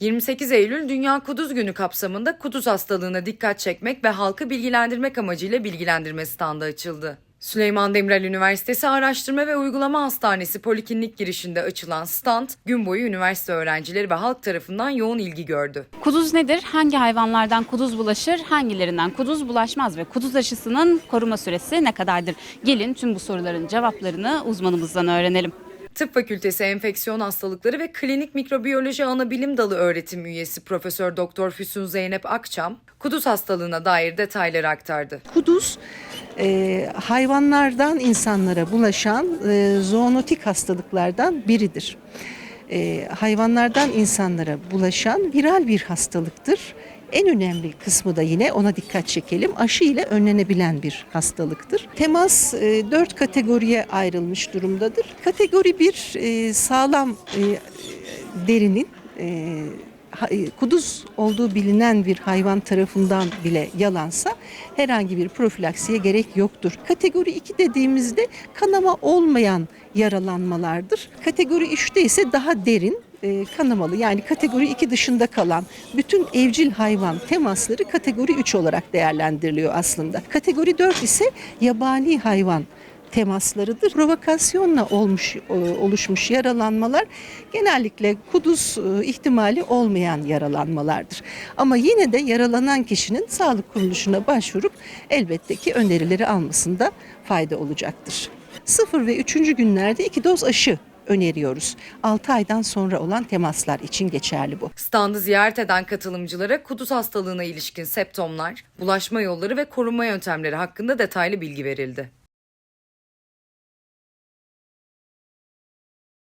28 Eylül Dünya Kuduz Günü kapsamında kuduz hastalığına dikkat çekmek ve halkı bilgilendirmek amacıyla bilgilendirme standı açıldı. Süleyman Demirel Üniversitesi Araştırma ve Uygulama Hastanesi Poliklinik girişinde açılan stand gün boyu üniversite öğrencileri ve halk tarafından yoğun ilgi gördü. Kuduz nedir? Hangi hayvanlardan kuduz bulaşır? Hangilerinden kuduz bulaşmaz ve kuduz aşısının koruma süresi ne kadardır? Gelin tüm bu soruların cevaplarını uzmanımızdan öğrenelim. Tıp Fakültesi Enfeksiyon Hastalıkları ve Klinik Mikrobiyoloji Anabilim Dalı öğretim üyesi Profesör Doktor Füsun Zeynep Akçam, kuduz hastalığına dair detayları aktardı. Kuduz e, hayvanlardan insanlara bulaşan e, zoonotik hastalıklardan biridir. E, hayvanlardan insanlara bulaşan viral bir hastalıktır. En önemli kısmı da yine ona dikkat çekelim. Aşı ile önlenebilen bir hastalıktır. Temas e, dört kategoriye ayrılmış durumdadır. Kategori bir e, sağlam e, derinin e, e, kuduz olduğu bilinen bir hayvan tarafından bile yalansa herhangi bir profilaksiye gerek yoktur. Kategori 2 dediğimizde kanama olmayan yaralanmalardır. Kategori 3'te ise daha derin e, kanamalı yani kategori 2 dışında kalan bütün evcil hayvan temasları kategori 3 olarak değerlendiriliyor aslında. Kategori 4 ise yabani hayvan temaslarıdır. Provokasyonla olmuş e, oluşmuş yaralanmalar genellikle kuduz e, ihtimali olmayan yaralanmalardır. Ama yine de yaralanan kişinin sağlık kuruluşuna başvurup elbette ki önerileri almasında fayda olacaktır. 0 ve 3. günlerde iki doz aşı öneriyoruz. 6 aydan sonra olan temaslar için geçerli bu. Standı ziyaret eden katılımcılara kuduz hastalığına ilişkin septomlar, bulaşma yolları ve korunma yöntemleri hakkında detaylı bilgi verildi.